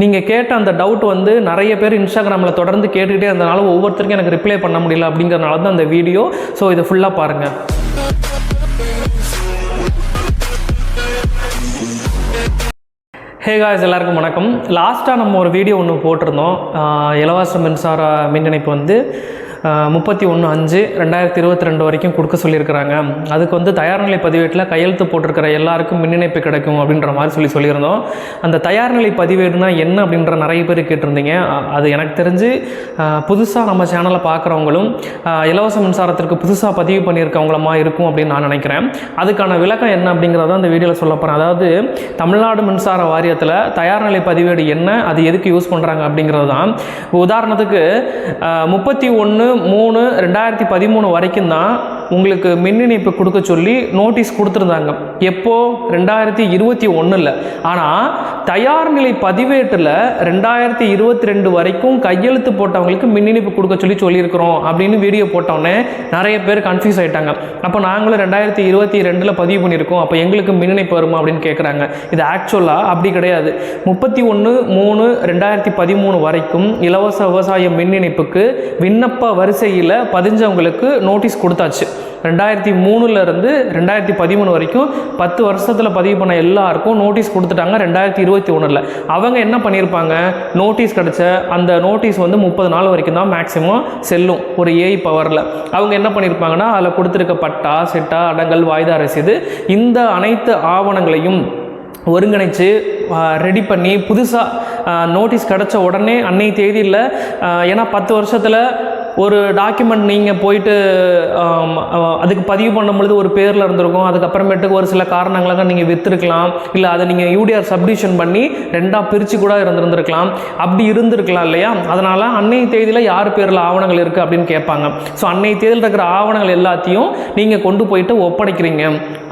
நீங்கள் கேட்ட அந்த டவுட் வந்து நிறைய பேர் இன்ஸ்டாகிராமில் தொடர்ந்து கேட்டுக்கிட்டே இருந்தனால ஒவ்வொருத்தருக்கும் எனக்கு ரிப்ளை பண்ண முடியல அப்படிங்கிறனால தான் அந்த வீடியோ ஸோ இதை ஃபுல்லாக பாருங்கள் ஹே காய்ஸ் எல்லாருக்கும் வணக்கம். லாஸ்ட்டாக நம்ம ஒரு வீடியோ ஒன்று போட்டிருந்தோம். இலவச மின்சார மின் இணைப்பு வந்து முப்பத்தி ஒன்று அஞ்சு ரெண்டாயிரத்தி இருபத்தி ரெண்டு வரைக்கும் கொடுக்க சொல்லியிருக்கிறாங்க. அதுக்கு வந்து தயார்நிலை பதிவேட்டில் கையெழுத்து போட்டிருக்கிற எல்லாருக்கும் மின் இணைப்பு கிடைக்கும் அப்படின்ற மாதிரி சொல்லி சொல்லியிருந்தோம். அந்த தயார்நிலை பதிவேடுனா என்ன அப்படின்ற நிறைய பேர் கேட்டிருந்தீங்க. அது எனக்கு தெரிஞ்சு புதுசாக நம்ம சேனலை பார்க்குறவங்களும் இலவச மின்சாரத்திற்கு புதுசாக பதிவு பண்ணியிருக்கவங்களமா இருக்கும் அப்படின்னு நான் நினைக்கிறேன். அதுக்கான விளக்கம் என்ன அப்படிங்கிறத அந்த வீடியோவில் சொல்ல போகிறேன் அதாவது தமிழ்நாடு மின்சார வாரியத்தில் தயார்நிலை பதிவேடு என்ன அது எதுக்கு யூஸ் பண்ணுறாங்க அப்படிங்கிறது தான். உதாரணத்துக்கு முப்பத்தி ஒன்று மூணு ரெண்டாயிரத்தி பதிமூணு வரைக்கும் தான் உங்களுக்கு மின் இணைப்பு கொடுக்க சொல்லி நோட்டீஸ் கொடுத்துருந்தாங்க. எப்போ? ரெண்டாயிரத்தி இருபத்தி ஒன்றில் ஆனால் தயார் நிலை பதிவேட்டில் ரெண்டாயிரத்தி இருபத்தி ரெண்டு வரைக்கும் கையெழுத்து போட்டவங்களுக்கு மின் இணைப்பு கொடுக்க சொல்லி சொல்லியிருக்கிறோம் அப்படின்னு வீடியோ போட்டோன்னே நிறைய பேர் கன்ஃபியூஸ் ஆயிட்டாங்க. அப்போ நாங்களும் ரெண்டாயிரத்தி இருபத்தி ரெண்டில் பதிவு பண்ணியிருக்கோம். அப்போ எங்களுக்கு மின் இணைப்பு வருமா அப்படின்னு கேட்குறாங்க இது ஆக்சுவலாக அப்படி கிடையாது. முப்பத்தி ஒன்று மூணு ரெண்டாயிரத்தி பதிமூணு வரைக்கும் இலவச விவசாய மின் இணைப்புக்கு விண்ணப்ப வரிசையில் பதிஞ்சவங்களுக்கு நோட்டீஸ் கொடுத்தாச்சு. ரெண்டாயிரத்தி மூணுலேருந்து ரெண்டாயிரத்தி பதிமூணு வரைக்கும் பத்து வருஷத்தில் பதிவு பண்ண எல்லாருக்கும் நோட்டீஸ் கொடுத்துட்டாங்க ரெண்டாயிரத்தி இருபத்தி ஒன்றில் அவங்க என்ன பண்ணியிருப்பாங்க நோட்டீஸ் கிடச்ச அந்த நோட்டீஸ் வந்து முப்பது நாள் வரைக்கும் தான் மேக்ஸிமம் செல்லும் ஒரு ஏஐ பவரில் அவங்க என்ன பண்ணியிருப்பாங்கன்னா அதில் கொடுத்துருக்க பட்டா சிட்டா அடங்கல் வாய்தா ரசீது இந்த அனைத்து ஆவணங்களையும் ஒருங்கிணைச்சு ரெடி பண்ணி புதுசாக நோட்டீஸ் கிடச்ச உடனே அன்னை தேதியில் ஏன்னா பத்து வருஷத்தில் ஒரு டாக்குமெண்ட் நீங்கள் போயிட்டு அதுக்கு பதிவு பண்ணும் பொழுது ஒரு பேரில் இருந்திருக்கும். அதுக்கப்புறமேட்டுக்கு ஒரு சில காரணங்களாக நீங்கள் விற்றுருக்கலாம் இல்லை அதை நீங்கள் யூடிஆர் சப்டிஷன் பண்ணி ரெண்டாக பிரித்து கூட இருந்திருந்திருக்கலாம். அப்படி இருந்திருக்கலாம் இல்லையா? அதனால் அன்னை தேதியில் யார் பேரில் ஆவணங்கள் இருக்குது அப்படின்னு கேட்பாங்க. ஸோ அன்னை தேதியில் இருக்கிற ஆவணங்கள் எல்லாத்தையும் நீங்கள் கொண்டு போயிட்டு ஒப்படைக்கிறீங்க.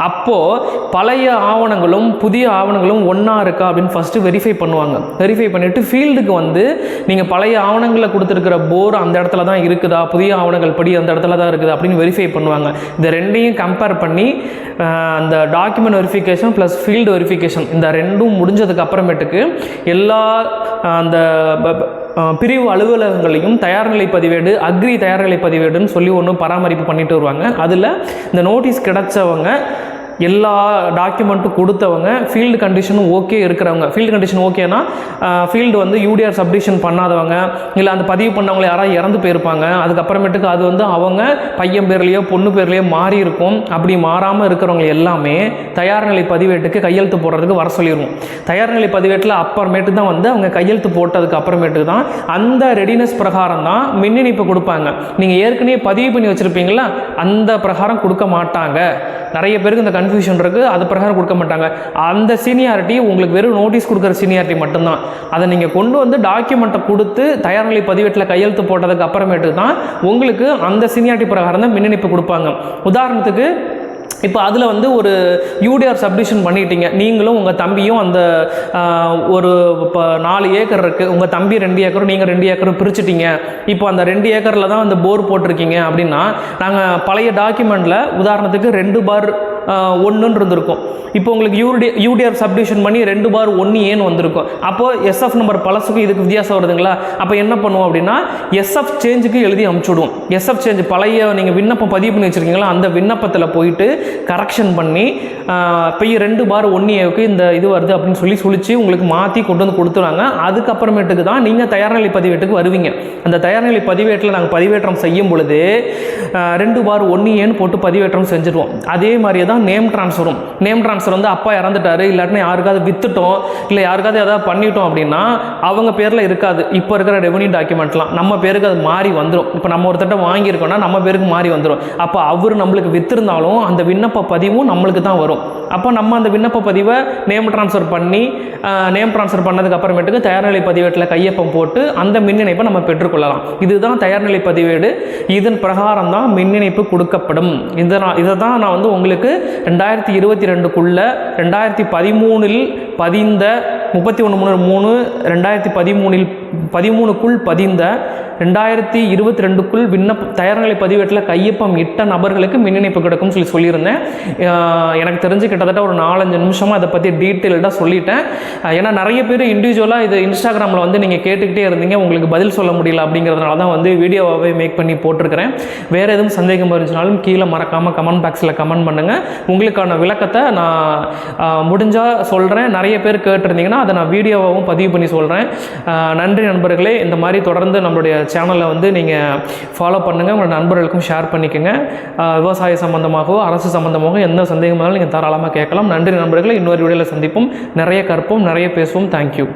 அப்போது பழைய ஆவணங்களும் புதிய ஆவணங்களும் ஒன்றா இருக்கா அப்படின்னு ஃபஸ்ட்டு வெரிஃபை பண்ணுவாங்க. வெரிஃபை பண்ணிவிட்டு ஃபீல்டுக்கு வந்து நீங்கள் பழைய ஆவணங்களில் கொடுத்துருக்கிற போர் அந்த இடத்துல தான் இருக்குது இருக்குதா? புதிய ஆவணங்கள் படி அந்த இடத்துல தான் இருக்குது அப்படின்னு வெரிஃபை பண்ணுவாங்க. இந்த ரெண்டையும் கம்பேர் பண்ணி அந்த document verification plus field verification இந்த ரெண்டும் முடிஞ்சதுக்கு அப்புறமேட்டுக்கு எல்லா அந்த பிரிவு அலுவலகங்களையும் தயார்நிலை பதிவேடு அக்ரி தயார்நிலை பதிவேடுன்னு சொல்லி ஒன்று பராமரிப்பு பண்ணிட்டு வருவாங்க. அதில் இந்த நோட்டீஸ் கிடச்சவங்க எல்லா டாக்குமெண்ட்டும் கொடுத்தவங்க ஃபீல்டு கண்டிஷனும் ஓகே இருக்கிறவங்க. ஃபீல்டு கண்டிஷன் ஓகேனா ஃபீல்டு வந்து யூடிஆர் சப்டிஷன் பண்ணாதவங்க இல்லை அந்த பதிவு பண்ணவங்களை யாராவது இறந்து போயிருப்பாங்க அதுக்கப்புறமேட்டுக்கு அது வந்து அவங்க பையன் பேர்லேயோ பொண்ணு பேர்லேயோ மாறி இருக்கும். அப்படி மாறாமல் இருக்கிறவங்க எல்லாமே தயார்நிலை பதிவேட்டுக்கு கையெழுத்து போடுறதுக்கு வர சொல்லிடுவோம் தயார்நிலை பதிவேட்டில் அப்புறமேட்டு தான் வந்து அவங்க கையெழுத்து போட்டதுக்கு அப்புறமேட்டு தான் அந்த ரெடினஸ் பிரகாரம் தான் மின் இணைப்பு கொடுப்பாங்க. நீங்கள் ஏற்கனவே பதிவு பண்ணி வச்சுருப்பீங்களா அந்த பிரகாரம் கொடுக்க மாட்டாங்க. நிறைய பேருக்கு இந்த கன்ஃபியூஷன் இருக்குது அது பிரகாரம் கொடுக்க மாட்டாங்க. அந்த சீனியாரிட்டி உங்களுக்கு வெறும் நோட்டீஸ் கொடுக்குற சீனியாரிட்டி மட்டும்தான். அதை நீங்கள் கொண்டு வந்து டாக்குமெண்ட்டை கொடுத்து தயார்நிலை பதிவேட்டில் கையெழுத்து போட்டதுக்கு அப்புறமேட்டு தான் உங்களுக்கு அந்த சீனியாரிட்டி பிரகாரம் தான் மின்னணிப்பு கொடுப்பாங்க. உதாரணத்துக்கு இப்போ அதில் வந்து ஒரு யூடிஆர் சப்டிஷன் பண்ணிட்டீங்க. நீங்களும் உங்கள் தம்பியும் அந்த ஒரு இப்போ நாலு ஏக்கர் இருக்குது உங்கள் தம்பி ரெண்டு ஏக்கரும் நீங்கள் ரெண்டு ஏக்கரும் பிரிச்சுட்டீங்க. இப்போ அந்த ரெண்டு ஏக்கரில் தான் அந்த போர் போட்டிருக்கீங்க அப்படின்னா நாங்கள் பழைய டாக்குமெண்ட்டில் உதாரணத்துக்கு ரெண்டு பார் ஒன்றுன்னு இருந்திருக்கும். இப்போ உங்களுக்கு யூடி யூடிஆர் சப்டிஷன் பண்ணி ரெண்டு பார் ஒன்று ஏன்னு வந்திருக்கும். அப்போது எஸ்எஃப் நம்பர் பழசுக்கும் இதுக்கு வித்தியாசம் வருதுங்களா? அப்போ என்ன பண்ணுவோம் அப்படின்னா எஸ்எஃப் சேஞ்சுக்கு எழுதி அமுச்சுடுவோம். எஸ்எஃப் சேஞ்ச் பழைய நீங்கள் விண்ணப்பம் பதிவு பண்ணி வச்சுருக்கீங்களா அந்த விண்ணப்பத்தில் போயிட்டு கரெக்ஷன் பண்ணி இப்போ ரெண்டு பார் ஒன்று ஏவுக்கு இந்த இது வருது அப்படின்னு சொல்லி சுழிச்சு உங்களுக்கு மாற்றி கொண்டு வந்து கொடுத்துருவாங்க அதுக்கப்புறமேட்டுக்கு தான் நீங்கள் தயார்நிலை பதிவேட்டுக்கு வருவீங்க. அந்த தயார்நிலை பதிவேட்டில் நாங்கள் பதிவேற்றம் செய்யும் பொழுது ரெண்டு பார் ஒன்று ஏன்னு போட்டு பதிவேற்றம் செஞ்சுருவோம். அதே மாதிரியே தான் நேம் ட்ரான்ஸ்ஃபரும் நேம் ட்ரான்ஸ்ஃபர் வந்து அப்பா இறந்துட்டாரு இல்லாட்டினா யாருக்காவது வித்துட்டோம் இல்லை யாருக்காவது ஏதாவது பண்ணிட்டோம் அப்படின்னா அவங்க பேரில் இருக்காது. இப்போ இருக்கிற ரெவன்யூ டாக்குமெண்ட்லாம் நம்ம பேருக்கு அது மாறி வந்துடும் இப்போ நம்ம ஒருத்தட்ட வாங்கியிருக்கோம்னா நம்ம பேருக்கு மாறி வந்துடும் அப்போ அவர் நம்மளுக்கு வித்திருந்தாலும் அந்த விண்ணப்ப பதிவும் நம்மளுக்கு தான் வரும். அப்போ நம்ம அந்த விண்ணப்ப பதிவை நேம் ட்ரான்ஸ்ஃபர் பண்ணி நேம் ட்ரான்ஸ்ஃபர் பண்ணதுக்கு அப்புறமேட்டுக்கு தயார்நிலை பதிவேட்டில் கையொப்பம் போட்டு அந்த மின் இணைப்பை நம்ம பெற்றுக்கொள்ளலாம். இதுதான் தயார்நிலை பதிவேடு. இதன் பிரகாரம் தான் மின் இணைப்பு கொடுக்கப்படும். இதை நான் இதை தான் நான் வந்து உங்களுக்கு ரெண்டாயிரத்தி இருபத்தி ரெண்டுக்குள்ளே ரெண்டாயிரத்தி பதிமூணில் பதிந்த முப்பத்தி ஒன்று மூணு மூணு ரெண்டாயிரத்தி பதிமூணில் பதிமூணுக்குள் பதிந்த ரெண்டாயிரத்தி இருபத்தி ரெண்டுக்குள் விண்ணப்ப தயார்நிலை பதிவேட்டில் கையொப்பம் இட்ட நபர்களுக்கு மின் இணைப்பு கிடைக்கும்னு சொல்லி சொல்லியிருந்தேன். எனக்கு தெரிஞ்சு கிட்டத்தட்ட ஒரு நாலஞ்சு நிமிஷமாக அதை பற்றி டீட்டெயில்டாக சொல்லிட்டேன். ஏன்னா நிறைய பேர் இண்டிவிஜுவலாக இது இன்ஸ்டாகிராமில் வந்து நீங்கள் கேட்டுக்கிட்டே இருந்தீங்க உங்களுக்கு பதில் சொல்ல முடியல அப்படிங்கிறதுனால தான் வந்து வீடியோவாகவே மேக் பண்ணி போட்டிருக்கிறேன். வேறு எதுவும் சந்தேகம் இருந்துச்சுனாலும் கீழே மறக்காமல் கமெண்ட் பாக்ஸில் கமெண்ட் பண்ணுங்கள் உங்களுக்கான விளக்கத்தை நான் முடிஞ்சால் சொல்கிறேன் நிறைய பேர் கேட்டிருந்தீங்கன்னா அதை நான் வீடியோவாகவும் பதிவு பண்ணி சொல்கிறேன் நன்றி நண்பர்களே. இந்த மாதிரி தொடர்ந்து நம்மளுடைய சேனலை வந்து நீங்கள் ஃபாலோ பண்ணுங்கள் உங்களோட நண்பர்களுக்கும் ஷேர் பண்ணிக்கோங்க. விவசாய சம்மந்தமாகவோ அரசு சம்மந்தமாகவோ எந்த சந்தேகமானாலும் நீங்கள் தாராளமாக கேட்கலாம். நன்றி நண்பர்களை இன்னொரு வீடியோவில் சந்திப்போம். நிறைய கற்போம் நிறைய பேசுவோம். தேங்க்யூ